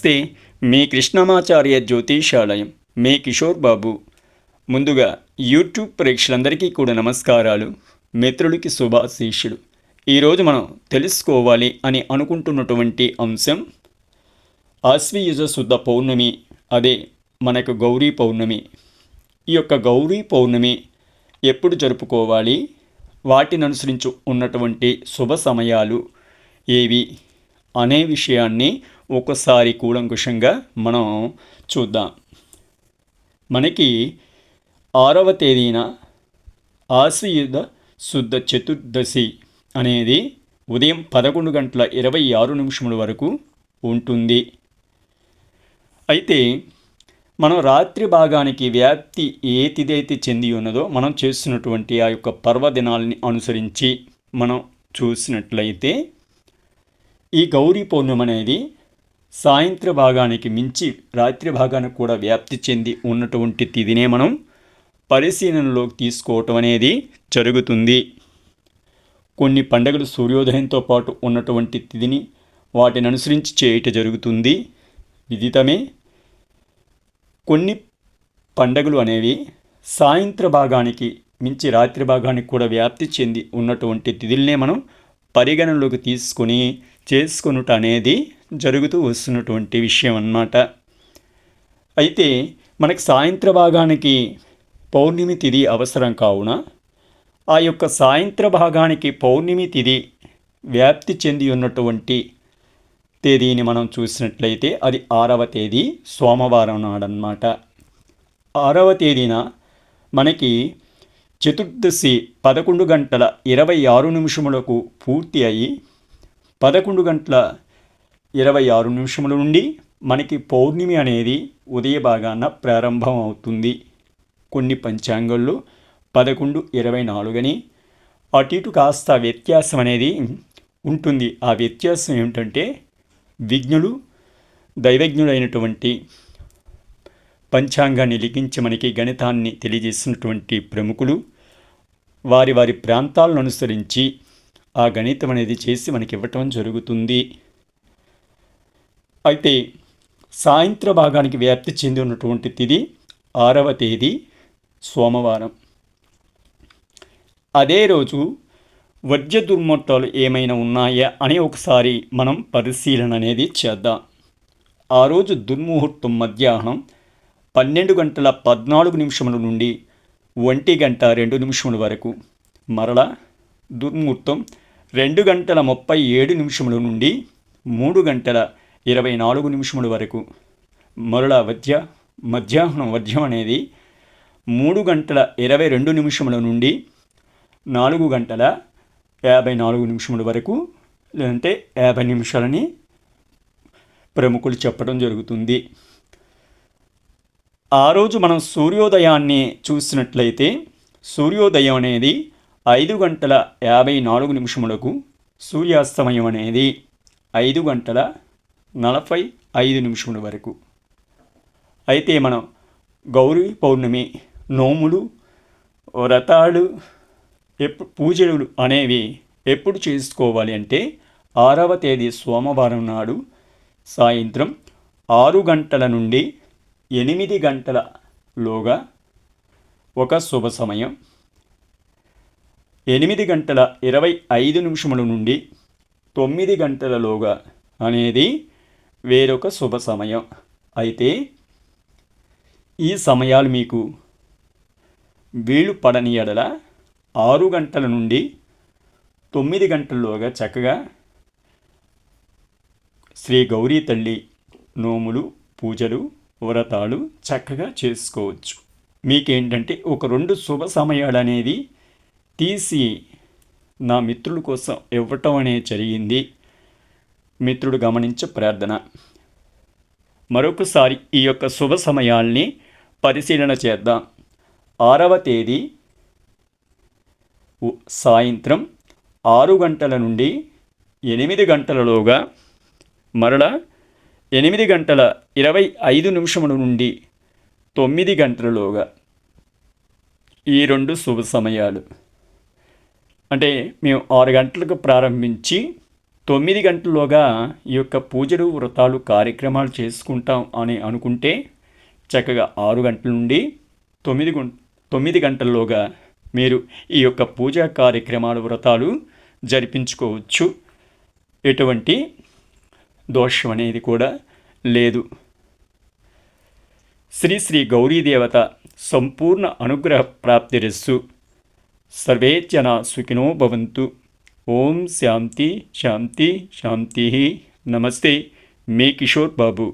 నమస్తే మీ కృష్ణమాచార్య జ్యోతిషాలయం మీ కిషోర్ బాబు. ముందుగా యూట్యూబ్ ప్రేక్షకులందరికీ కూడా నమస్కారాలు మిత్రులకి శుభాశీషులు ఈరోజు మనం తెలుసుకోవాలి అని అనుకుంటున్నటువంటి అంశం ఆశ్వీయుజ శుద్ధ పౌర్ణమి అదే మనకు గౌరీ పౌర్ణమి. ఈ యొక్క గౌరీ పౌర్ణమి ఎప్పుడు జరుపుకోవాలి? వాటిని అనుసరించు ఉన్నటువంటి శుభ సమయాలు ఏవి? అనే విషయాన్ని ఒకసారి కూలంకుషంగా మనం చూద్దాం. మనకి ఆరవ తేదీన ఆశ్వయుధ శుద్ధ చతుర్దశి అనేది ఉదయం పదకొండు గంటల ఇరవై ఆరు నిమిషముల వరకు ఉంటుంది. అయితే మనం రాత్రి భాగానికి వ్యాప్తి ఏ తిదైతే చెంది ఉన్నదో మనం చేస్తున్నటువంటి ఆ యొక్క పర్వదినాలని అనుసరించి మనం చూసినట్లయితే ఈ గౌరీ పౌర్ణమి అనేది సాయంత్ర భాగానికి మించి రాత్రి భాగానికి కూడా వ్యాప్తి చెంది ఉన్నటువంటి తిథినే మనం పరిశీలనలోకి తీసుకోవటం అనేది జరుగుతుంది. కొన్ని పండుగలు సూర్యోదయంతో పాటు ఉన్నటువంటి తిథిని వాటిని అనుసరించి చేయట జరుగుతుంది. విదితమే. కొన్ని పండగలు అనేవి సాయంత్ర భాగానికి మించి రాత్రి భాగానికి కూడా వ్యాప్తి చెంది ఉన్నటువంటి తిథుల్నే మనం పరిగణనలోకి తీసుకొని చేసుకొనుట అనేది జరుగుతూ వస్తున్నటువంటి విషయం అన్నమాట అయితే మనకు సాయంత్ర భాగానికి పౌర్ణమి తిథి అవసరం కావున ఆ యొక్క సాయంత్ర భాగానికి పౌర్ణమి తిథి వ్యాప్తి చెంది ఉన్నటువంటి తేదీని మనం చూసినట్లయితే అది ఆరవ తేదీ సోమవారం నాడన్నమాట. ఆరవ తేదీన మనకి చతుర్దశి పదకొండు గంటల ఇరవై ఆరు నిమిషములకు పూర్తి అయ్యి పదకొండు గంటల ఇరవై ఆరు నిమిషముల నుండి మనకి పౌర్ణమి అనేది ఉదయ భాగాన ప్రారంభం అవుతుంది. కొన్ని పంచాంగాల్లో పదకొండు ఇరవై నాలుగని అటు ఇటు కాస్త వ్యత్యాసం అనేది ఉంటుంది. ఆ వ్యత్యాసం ఏమిటంటే విజ్ఞులు దైవజ్ఞులైనటువంటి పంచాంగాన్ని లిఖించి మనకి గణితాన్ని తెలియజేసినటువంటి ప్రముఖులు వారి వారి ప్రాంతాలను అనుసరించి ఆ గణితం అనేది చేసి మనకి ఇవ్వటం జరుగుతుంది. అయితే సాయంత్ర భాగానికి వ్యాప్తి చెంది ఉన్నటువంటి తిది ఆరవ తేదీ సోమవారం. అదే రోజు వజ్ర దుర్మొట్టాలు ఏమైనా ఉన్నాయా అని ఒకసారి మనం పరిశీలన అనేది చేద్దాం. ఆ రోజు దుర్ముహూర్తం మధ్యాహ్నం పన్నెండు గంటల పద్నాలుగు నిమిషముల నుండి ఒంటి గంట రెండు నిమిషముల వరకు. మరలా దుర్ముహూర్తం రెండు గంటల ముప్పై ఏడు నిమిషముల నుండి మూడు గంటల ఇరవై నాలుగు నిమిషముల వరకు. మరల వద్య మధ్యాహ్నం వద్యం అనేది మూడు గంటల ఇరవై రెండు నిమిషముల నుండి నాలుగు గంటల యాభై నాలుగు నిమిషముల వరకు లేదంటే యాభై నిమిషాలని ప్రముఖులు చెప్పడం జరుగుతుంది. ఆ రోజు మనం సూర్యోదయాన్ని చూసినట్లయితే సూర్యోదయం అనేది ఐదు గంటల యాభై నాలుగు నిమిషములకు సూర్యాస్తమయం అనేది ఐదు గంటల నలభై ఐదు నిమిషముల వరకు. అయితే మనం గౌరీ పౌర్ణమి నోములు వ్రతాలు ఎప్పుడు పూజలు అనేవి ఎప్పుడు చేసుకోవాలి అంటే ఆరవ తేదీ సోమవారం నాడు సాయంత్రం ఆరు గంటల నుండి ఎనిమిది గంటలలోగా ఒక శుభ సమయం. ఎనిమిది గంటల ఇరవై ఐదు నిమిషముల నుండి తొమ్మిది గంటలలోగా అనేది వేరొక శుభ సమయం. అయితే ఈ సమయాలు మీకు వీలు పడని ఎడల ఆరు గంటల నుండి తొమ్మిది గంటల్లోగా చక్కగా శ్రీ గౌరీ తల్లి నోములు పూజలు వ్రతాలు చక్కగా చేసుకోవచ్చు. మీకేంటంటే ఒక రెండు శుభ సమయాలు అనేది తీసి నా మిత్రుల కోసం ఇవ్వటం అనేది జరిగింది. మిత్రుడు గమనించే ప్రార్థన. మరొకసారి ఈ యొక్క శుభ సమయాల్ని పరిశీలన చేద్దాం. ఆరవ తేదీ సాయంత్రం ఆరు గంటల నుండి ఎనిమిది గంటలలోగా మరల ఎనిమిది గంటల ఇరవై ఐదు నిమిషముల నుండి తొమ్మిది గంటలలోగా ఈ రెండు శుభ సమయాలు. అంటే మేము ఆరు గంటలకు ప్రారంభించి తొమ్మిది గంటల్లోగా ఈ యొక్క పూజలు వ్రతాలు కార్యక్రమాలు చేసుకుంటాం అని అనుకుంటే చక్కగా ఆరు గంటల నుండి తొమ్మిది తొమ్మిది గంటల్లోగా మీరు ఈ యొక్క పూజా కార్యక్రమాలు వ్రతాలు జరిపించుకోవచ్చు. ఎటువంటి దోషం అనేది కూడా లేదు. శ్రీ శ్రీ గౌరీదేవత సంపూర్ణ అనుగ్రహ सर्वे जना सुखिनो भवन्तु। ओम शांति शांति शांति ही नमस्ते। मैं किशोर बाबू।